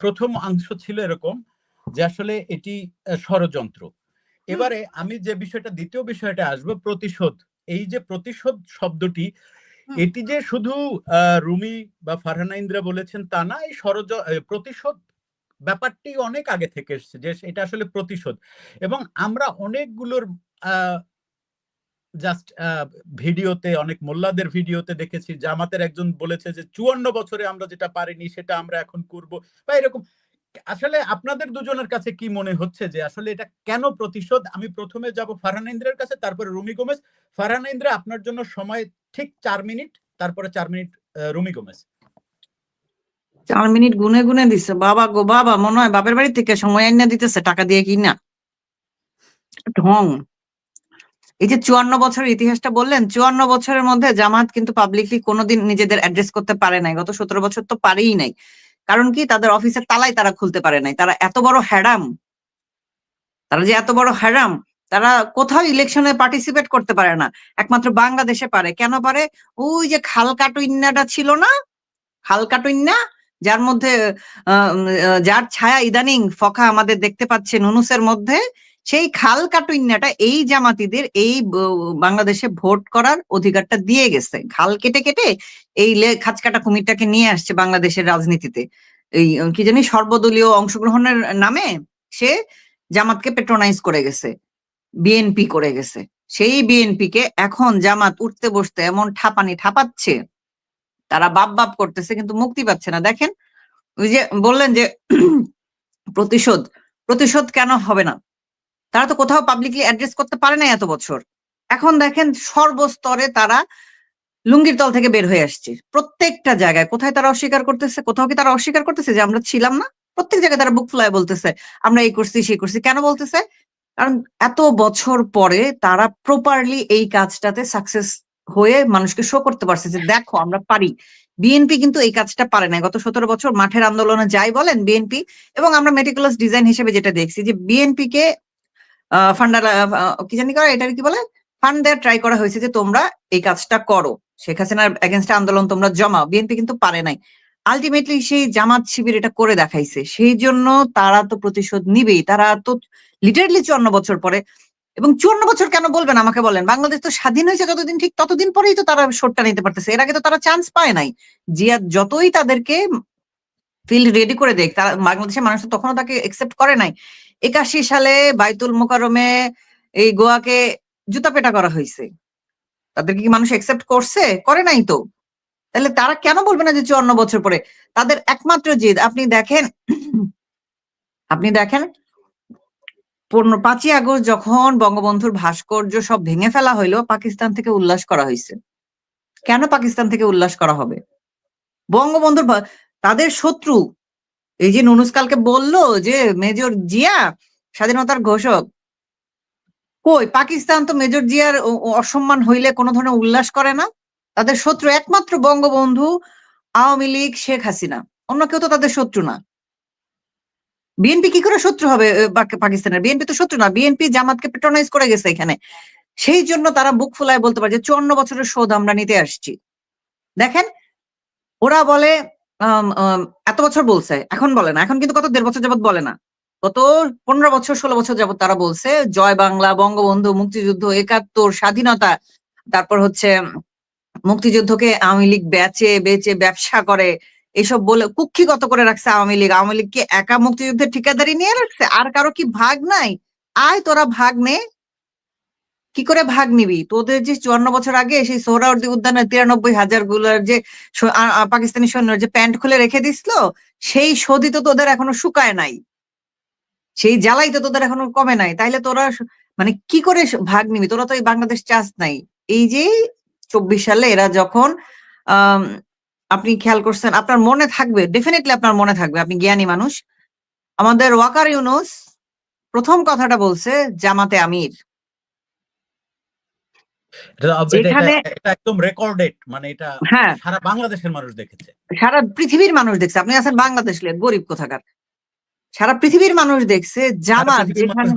প্রথম অংশ ছিল এরকম যে আসলে এটি ষড়যন্ত্র। এবারে আমি যে বিষয়টা দ্বিতীয় বিষয়টা আসব প্রতিশোধ। এই যে প্রতিশোধ শব্দটি এটি যে শুধু আহ, রুমি বা ফারহানা ইন্দ্রা বলেছেন তা না এই ষড়য প্রতিশোধ ব্যাপারটি অনেক আগে থেকে এসেছে যে এটা আসলে প্রতিশোধ। এবং আমরা অনেকগুলোর জাস্ট ভিডিওতে, অনেক মোল্লাদের ভিডিওতে দেখেছি, জামাতের একজন বলেছে যে, চুয়ান্ন বছরে আমরা যেটা পারিনি, সেটা আমরা এখন করব। বা এরকম। আসলে আপনাদের দুজনের কাছে কি মনে হচ্ছে যে, আসলে এটা কেন প্রতিশোধ? আমি প্রথমে যাব ফারহানা ইন্দ্রের কাছে, তারপরে রুমি গোমেজ। ফারহানা ইন্দ্রা, আপনার জন্য সময় ঠিক চার মিনিট, তারপরে চার মিনিট রুমি গোমেজ। চার মিনিট গুনে গুনে দিছে। বাবা গো, বাবা, মনে হয় বাপের বাড়ি থেকে সময় আইনা দিতেছে, টাকা দিয়ে কি না ঢং। এই যে চুয়ান্ন বছরের ইতিহাসটা বললেন, চুয়ান্ন বছরের মধ্যে জামাত কিন্তু পাবলিকলি কোনোদিন নিজেদের অ্যাড্রেস করতে পারে নাই। গত সতেরো বছর তো পারেই নাই। কারণ কি? তাদের অফিসের তালাই তারা খুলতে পারে নাই। তারা এত বড় হ্যারাম তারা যে এত বড় হ্যারাম তারা কোথাও ইলেকশনে পার্টিসিপেট করতে পারে না। একমাত্র বাংলাদেশে পারে। কেন পারে? ওই যে খালকাটুইন্নাটা ছিল না? খালকাটুইন্না যার মধ্যে যার ছায়া ইদানিং ফকা আমাদের দেখতে পাচ্ছে নুনুসের মধ্যে, সেই খাল কাটুইন্নাটা এই জামাতিদের এই বাংলাদেশে ভোট করার অধিকারটা দিয়ে গেছে। খাল কেটে কেটে এই খাঁচকাটা কুমিরটাকে নিয়ে আসছে বাংলাদেশের রাজনীতিতে। এই কি জানি সর্বদলীয় অংশগ্রহণের নামে সে জামাতকে পেট্রোনাইজ করে গেছে বিএনপি করে গেছে। সেই বিএনপি কে এখন জামাত উঠতে বসতে এমন ঠাপানি ঠাপাচ্ছে তারা বাপ বাপ করতেছে, কিন্তু মুক্তি পাচ্ছে না। দেখেন, ওই যে বললেন যে প্রতিশোধ প্রতিশোধ কেন হবে না? তারা তো কোথাও পাবলিকলি অ্যাড্রেস করতে পারে না এত বছর। এখন দেখেন, সর্বস্তরে তারা লুঙ্গির তল থেকে বের হয়ে আসছে। প্রত্যেকটা জায়গায়, কোথায় তারা অস্বীকার করতেছে, কোথাও কি তারা অস্বীকার করতেছে যে আমরা ছিলাম না? প্রত্যেক জায়গায় তারা বুক ফুলায় বলতেছে, আমরা এই করছি, সেই করছি। কেন বলতেছে? কারণ এত বছর পরে তারা প্রপারলি এই কাজটাতে সাকসেস হয়ে মানুষকে শো করতে পারছে যে দেখো, আমরা পারি। বিএনপি কিন্তু এই কাজটা পারে না গত সতেরো বছর মাঠের আন্দোলনে যাই বলেন বিএনপি এবং আমরা মেটিকুলাস ডিজাইন হিসেবে যেটা দেখছি যে বিএনপি কে কি জানি করা এটার কি বলে? ফান্ড দেওয়ার ট্রাই করা হয়েছে যে তোমরা এই কাজটা করো। শেখ হাসিনার এগেনস্টে আন্দোলন তোমরা জমাও। বিএনপি কিন্তু পারে নাই। আলটিমেটলি সেই জামাত শিবির এটা করে দেখাইছে। সেই জন্য তারা তো প্রতিশোধ নিবেই। তারা তো লিটারলি চুয়ান্ন বছর পরে এবং চুয়ান্ন বছর কেন বলবেন আমাকে বলেন? বাংলাদেশ তো স্বাধীন হয়েছে যতদিন, ঠিক ততদিন পরেই তো তারা শোটটা নিতে পারতেছে। এর আগে তো তারা চান্স পায় নাই। জিয়া যতই তাদেরকে ফিল্ড রেডি করে দেখ, তারা বাংলাদেশের মানুষ তো তখনও তাকে একসেপ্ট করে নাই। একাশি সালে বাইতুল মোকারমে এই গোয়াকে জুতা পেটা করা হয়েছে। তাদেরকে কি মানুষ একসেপ্ট করছে? করে নাই তো। তাহলে তারা কেন বলবে না যে চুয়ান্ন বছর পরে? তাদের একমাত্র জেদ। আপনি দেখেন আপনি দেখেন পাঁচই আগস্ট যখন বঙ্গবন্ধুর ভাস্কর্য সব ভেঙে ফেলা হইল, পাকিস্তান থেকে উল্লাস করা হয়েছে কেন পাকিস্তান থেকে উল্লাস করা হবে? বঙ্গবন্ধুর তাদের শত্রু, এই যে নুনুস কালকে বলল যে মেজর জিয়া স্বাধীনতার ঘোষক, কই পাকিস্তান তো মেজর জিয়ার অসম্মান হইলে কোনো ধরনের উল্লাস করে না? তাদের শত্রু একমাত্র বঙ্গবন্ধু, আওয়ামী লীগ, শেখ হাসিনা। অন্য কেউ তো তাদের শত্রু না। বিএনপি কি করে শত্রু হবে পাকিস্তানের? বিএনপি তো শত্রু না বিএনপি জামাতকে পেট্রোনাইজ করে গেছে এখানে। সেই জন্য তারা বুক ফুলায় বলতে পারে যে, চুয়ান্ন বছরের শোধ আমরা নিতে আসছি। দেখেন, ওরা বলে এত বছর বলছে, এখন বলে না, এখন কিন্তু কত দেড় বছর যাবত বলে না। গত পনেরো বছর, ষোলো বছর যাবত তারা বলছে, জয় বাংলা, বঙ্গবন্ধু, মুক্তিযুদ্ধ, একাত্তর, স্বাধীনতা। তারপর হচ্ছে, মুক্তিযুদ্ধকে আওয়ামী লীগ বেচে বেচে, ব্যবসা করে এসব বলে কুক্ষিগত করে রাখছে আওয়ামী লীগ। আওয়ামী লীগ কি একা মুক্তিযুদ্ধের ঠিকাদারি নিয়ে রাখছে? আর কারও কি ভাগ নাই? আয় তোরা ভাগ নে। কি করে ভাগ নিবি? তোদের যে চুয়ান্ন বছর আগে সেই সোহরাওয়ার্দী উদ্যানের তিরানব্বই হাজারগুলোর যে পাকিস্তানি সৈন্যরা যে প্যান্ট খুলে রেখে দিছিল সেই সদি তো তোদের এখনও শুকায় নাই। সেই জ্বালাই তো তোদের এখনও কমে নাই। তাইলে তোরা মানে কি করে ভাগ নিবি? তোরা তো এই বাংলাদেশ চাস নাই। এই যে চব্বিশ সালে এরা যখন আম, আপনি খেয়াল করছেন আপনার মনে থাকবে ডেফিনেটলি আপনার মনে থাকবে আপনি জ্ঞানী মানুষ। আমাদের ওয়াকার ইউনুস প্রথম কথাটা বলছে জামাতে আমির। একদম রেকর্ডেড মানে এটা হ্যাঁ। সারা বাংলাদেশের মানুষ দেখেছে। সারা পৃথিবীর মানুষ দেখছে। আপনি আছেন বাংলাদেশ গরিব কোথাকার। সারা পৃথিবীর মানুষ দেখছে জামাত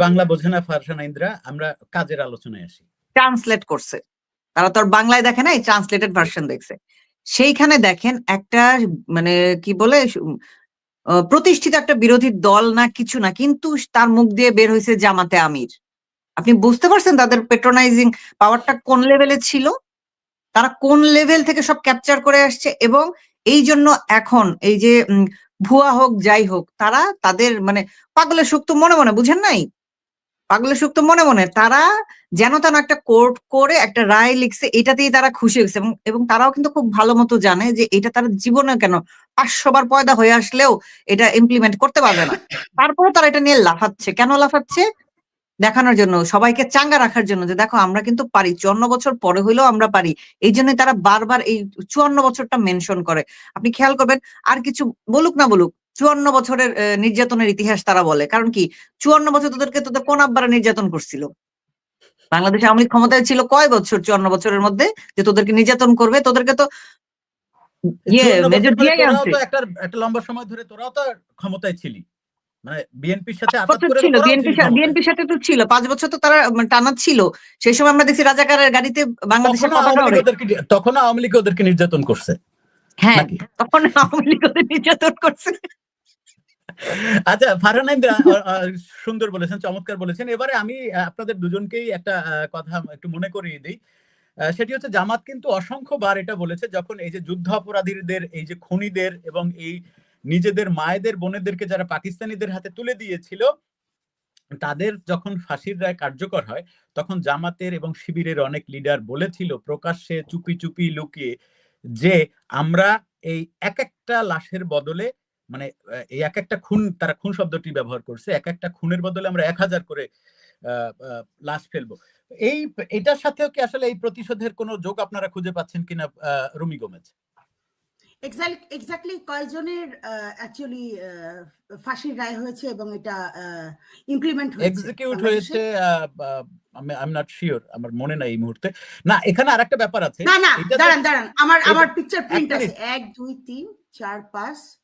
বাংলা বোঝে না ফারহানা ইন্দ্রা আমরা কাজের আলোচনায় আসি। ট্রান্সলেট করছে। তারা তো আর বাংলায় দেখে নাই ট্রান্সলেটেড ভার্সন দেখছে। সেইখানে দেখেন একটা মানে কি বলে প্রতিষ্ঠিত একটা বিরোধী দল না কিছু না, কিন্তু তার মুখ দিয়ে বের হয়েছে জামাতে আমির। আপনি বুঝতে পারছেন তাদের পেট্রোনাইজিং পাওয়ারটা কোন লেভেলে ছিল? তারা কোন লেভেল থেকে সব ক্যাপচার করে আসছে? এবং এই জন্য এখন এই যে ভুয়া হোক, যাই হোক, তারা তাদের মানে পাগলের সুখ তো মনে মনে, বুঝেন নাই? পাগলের সুখ তো মনে মনে। তারা যেন তেন একটা কোর্ট করে একটা রায় লিখছে, এটাতেই তারা খুশি হয়েছে এবং তারাও কিন্তু খুব ভালো মতো জানে যে এটা তারা জীবনে কেন পাঁচশো বার পয়দা হয়ে আসলেও এটা ইমপ্লিমেন্ট করতে পারবে না। তারপরে তারা এটা নিয়ে লাফাচ্ছে। কেন লাফাচ্ছে? দেখানোর জন্য, সবাইকে চাঙ্গা রাখার জন্য যে দেখো আমরা কিন্তু পারি, চুয়ান্ন বছর পরে হইলেও আমরা পারি। এই জন্যই তারা বারবার এই চুয়ান্ন বছরটা মেনশন করে। আপনি খেয়াল করবেন, আর কিছু বলুক না বলুক চুয়ান্ন বছরের নির্যাতনের ইতিহাস তারা বলে। কারণ কি? চুয়ান্ন বছর তোদেরকে তোদের কোন আব্বারা নির্যাতন করছিল? বাংলাদেশ আওয়ামী ক্ষমতায় ছিল কয় বছর চুয়ান্ন বছরের মধ্যে যে তোদেরকে নির্যাতন করবে? তোদেরকে তো ইয়ে 54 বছর মেজর ধরে দিয়াই তোরাও আনছে। তো একটা একটা লম্বা সময় ধরে তোরাও তো ক্ষমতায় ছিলি। মানে বিএনপির সাথে ছিল তো পাঁচ বছর তো তারা টানা ছিল। সেই সময় আমরা দেখছি রাজাকারের গাড়িতে বাংলাদেশের লীগ ওদেরকে তখনও আওয়ামী লীগ ওদেরকে নির্যাতন করছে। হ্যাঁ তখন আওয়ামী লীগ ওদের নির্যাতন করছে। আচ্ছা ফারহানাইন্দা সুন্দর বলেছেন, চমৎকার বলেছেন। এবারে আমি আপনাদের দুজনকেই একটা কথা একটু মনে করিয়ে দিই। সেটি হচ্ছে জামাত কিন্তু অসংখ্যবার এটা বলেছে, যখন এই যে যুদ্ধ অপরাধীদের এই যে খুনিদের এবং এই নিজেদের মায়েদের, বোনেদেরকে যারা পাকিস্তানিদের হাতে তুলে দিয়েছিল, তাদের যখন ফাঁসির রায় কার্যকর হয়, তখন জামাতের এবং শিবিরের অনেক লিডার বলেছিল, প্রকাশ্যে চুপি চুপি লুকিয়ে যে আমরা এই এক একটা লাশের বদলে মানে এই এক একটা খুন তারা খুন শব্দটি ব্যবহার করছে এক একটা খুনের বদলে আমরা এক হাজার করে লাশ ফেলব। এই এটার সাথেও কি আসলে এই প্রতিশোধের কোনো যোগ আপনারা খুঁজে পাচ্ছেন কিনা রুমি গোমেজ? এক্স্যাক্টলি কয়জনের অ্যাকচুয়ালি ফাঁসির রায় হয়েছে এবং এটা ইমপ্লিমেন্ট হয়েছে? এক্সিকিউট হয়েছে আমি আই এম নট শিওর আমার মনে নাই এই মুহূর্তে। না এখানে আরেকটা ব্যাপার আছে। না না দাঁড়ান দাঁড়ান আমার আমার পিকচার প্রিন্ট আছে। মিনিট। এক দুই তিন চার পাঁচ আহ,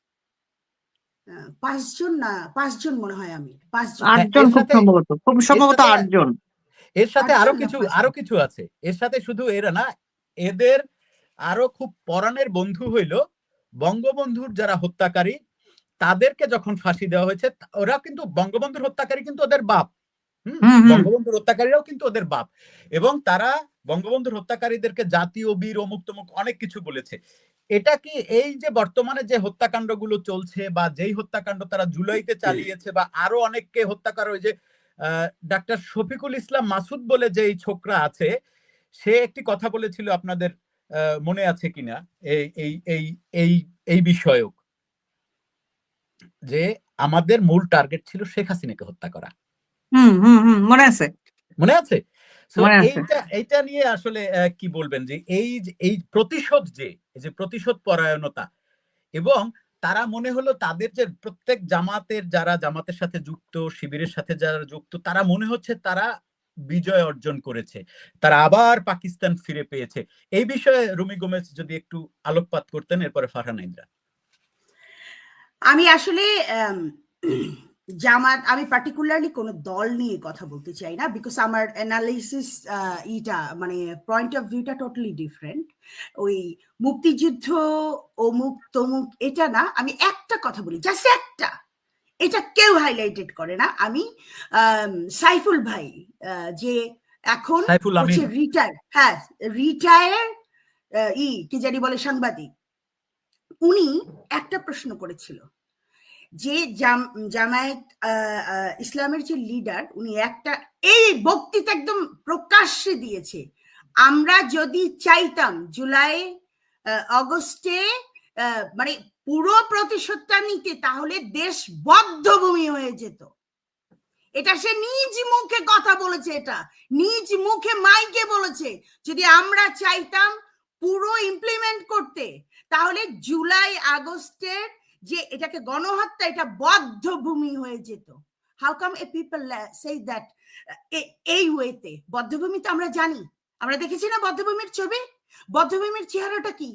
পাঁচজন না পাঁচজন মনে হয় আমি পাঁচজন। হ্যাঁ, আটজন খুব সম্ভবত খুব সম্ভবত আটজন। এর সাথে আরও কিছু আরও কিছু আছে। এর সাথে শুধু এরা না এদের আরও খুব পরাণের বন্ধু হইল। বঙ্গবন্ধুর যারা হত্যাকারী তাদেরকে যখন ফাঁসি দেওয়া হয়েছে ওরা কিন্তু বঙ্গবন্ধুর হত্যাকারী কিন্তু ওদের বাপ। বঙ্গবন্ধুর হত্যাকারীরাও কিন্তু ওদের বাপ। এবং তারা বঙ্গবন্ধুর হত্যাকারীদেরকে জাতীয় বীর অমুক তমুক অনেক কিছু বলেছে। এটা কি এই যে বর্তমানে যে হত্যাকাণ্ডগুলো চলছে বা যেই হত্যাকাণ্ড তারা জুলাইতে চালিয়েছে বা আরও অনেককে হত্যা করা ওই যে ডাক্তার শফিকুল ইসলাম মাসুদ বলে যে এই ছোকরা আছে সে একটি কথা বলেছিল আপনাদের আহ, মনে আছে কিনা? এই এই এই এই এই বিষয়ক। যে আমাদের মূল টার্গেট ছিল শেখ হাসিনাকে হত্যা করা। হুম হুম হুম মনে আছে। মনে আছে। এইটা এইটা নিয়ে আসলে আহ, কি বলবেন যে এই যে- এই প্রতিশোধ যে এই যে প্রতিশোধ পরায়ণতা এবং তারা মনে হলো তাদের যে প্রত্যেক জামাতের যারা জামাতের সাথে যুক্ত শিবিরের সাথে যারা যুক্ত তারা মনে হচ্ছে তারা বিজয় অর্জন করেছে। তারা আবার পাকিস্তান ফিরে পেয়েছে। এই বিষয়ে রুমি গোমেজ যদি একটু আলোকপাত করতেন এরপরে ফারহান ইন্দ্রা। আমি আসলে জামাত আমি পার্টিকুলারলি কোনো দল নিয়ে কথা বলতে চাই না বিকজ আমার অ্যানালিসিস ইটা মানে পয়েন্ট অফ ভিউটা টোটালি ডিফারেন্ট ওই মুক্তিযুদ্ধ অমুক তমুক এটা না আমি একটা কথা বলি জাস্ট একটা। এটা কেউ হাইলাইটেড করে না। আমি সাইফুল ভাই যে এখন হচ্ছে রিটায়ার হ্যাঁ রিটায়ার ই কি জানি বলে সাংবাদিক। উনি একটা প্রশ্ন করেছিল। যে জামায়াত ইসলামের যে লিডার উনি একটা, এই বক্তৃতা একদম প্রকাশ্যে দিয়েছে। আমরা যদি চাইতাম জুলাই অগস্টে মানে পুরো প্রতিশোধটা নিতে, তাহলে দেশ বদ্ধভূমি হয়ে যেত। এটা সে নিজ মুখে কথা বলেছে এটা। নিজ মুখে মাইকে বলেছে, যদি আমরা চাইতাম পুরো ইমপ্লিমেন্ট করতে, তাহলে জুলাই, আগস্টের যে এটাকে গণহত্যা, এটা বদ্ধভূমি হয়ে যেত। How come a people say that এই ওয়েতে? বদ্ধভূমি তো আমরা জানি। আমরা দেখেছি না বদ্ধভূমির ছবি? বদ্ধভূমির চেহারাটা কি?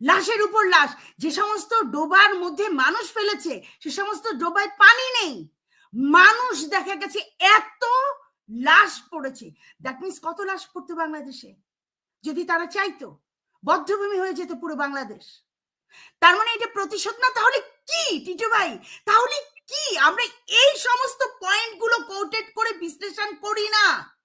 লাশের উপর লাশ। যে সমস্ত ডোবার মধ্যে মানুষ ফেলেছে, সে সমস্ত ডোবায় পানি নেই। মানুষ দেখা গেছে এত লাশ পড়েছে। দ্যাট মিন্স কত লাশ পড়তো বাংলাদেশে? যদি তারা চাইতো, বদ্ধভূমি হয়ে যেত পুরো বাংলাদেশ। তার মানে এটা প্রতিশোধ না? তাহলে কি, টিটু ভাই? তাহলে কি? আমরা এই সমস্ত পয়েন্টগুলো কোটেড করে বিশ্লেষণ করি না।